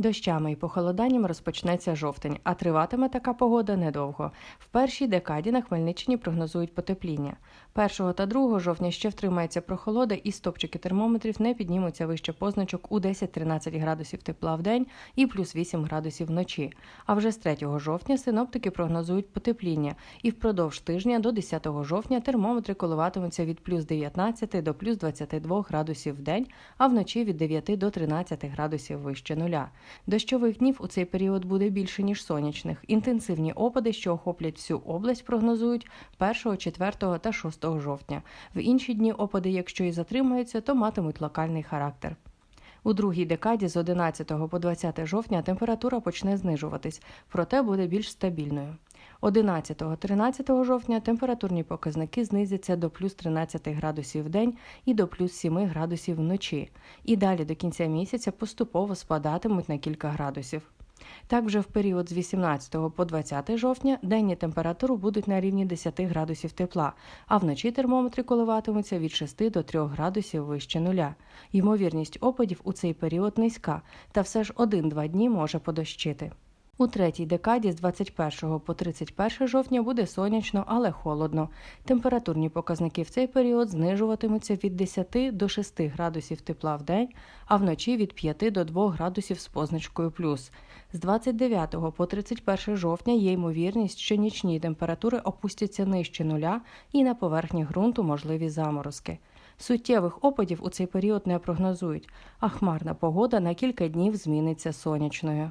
Дощами і похолоданням розпочнеться жовтень, а триватиме така погода недовго. В першій декаді на Хмельниччині прогнозують потепління. 1 та 2 жовтня ще втримається прохолода і стопчики термометрів не піднімуться вище позначок у 10-13 градусів тепла в день і плюс 8 градусів вночі. А вже з 3 жовтня синоптики прогнозують потепління, і впродовж тижня до 10 жовтня термометри коливатимуться від плюс 19 до плюс 22 градусів в день, а вночі від 9 до 13 градусів вище нуля. Дощових днів у цей період буде більше ніж сонячних. Інтенсивні опади, що охоплять всю область, прогнозують 1, 4 та 6 жовтня. В інші дні опади, якщо і затримаються, то матимуть локальний характер. У другій декаді з 11 по 20 жовтня температура почне знижуватись, проте буде більш стабільною. 11-13 жовтня температурні показники знизяться до плюс 13 градусів в день і до плюс 7 градусів вночі. І далі до кінця місяця поступово спадатимуть на кілька градусів. Так, вже в період з 18 по 20 жовтня денні температури будуть на рівні 10 градусів тепла, а вночі термометри коливатимуться від 6 до 3 градусів вище нуля. Ймовірність опадів у цей період низька, та все ж 1-2 дні може подощити. У третій декаді з 21 по 31 жовтня буде сонячно, але холодно. Температурні показники в цей період знижуватимуться від 10 до 6 градусів тепла в день, а вночі від 5 до 2 градусів з позначкою плюс. З 29 по 31 жовтня є ймовірність, що нічні температури опустяться нижче нуля і на поверхні ґрунту можливі заморозки. Суттєвих опадів у цей період не прогнозують, а хмарна погода на кілька днів зміниться сонячною.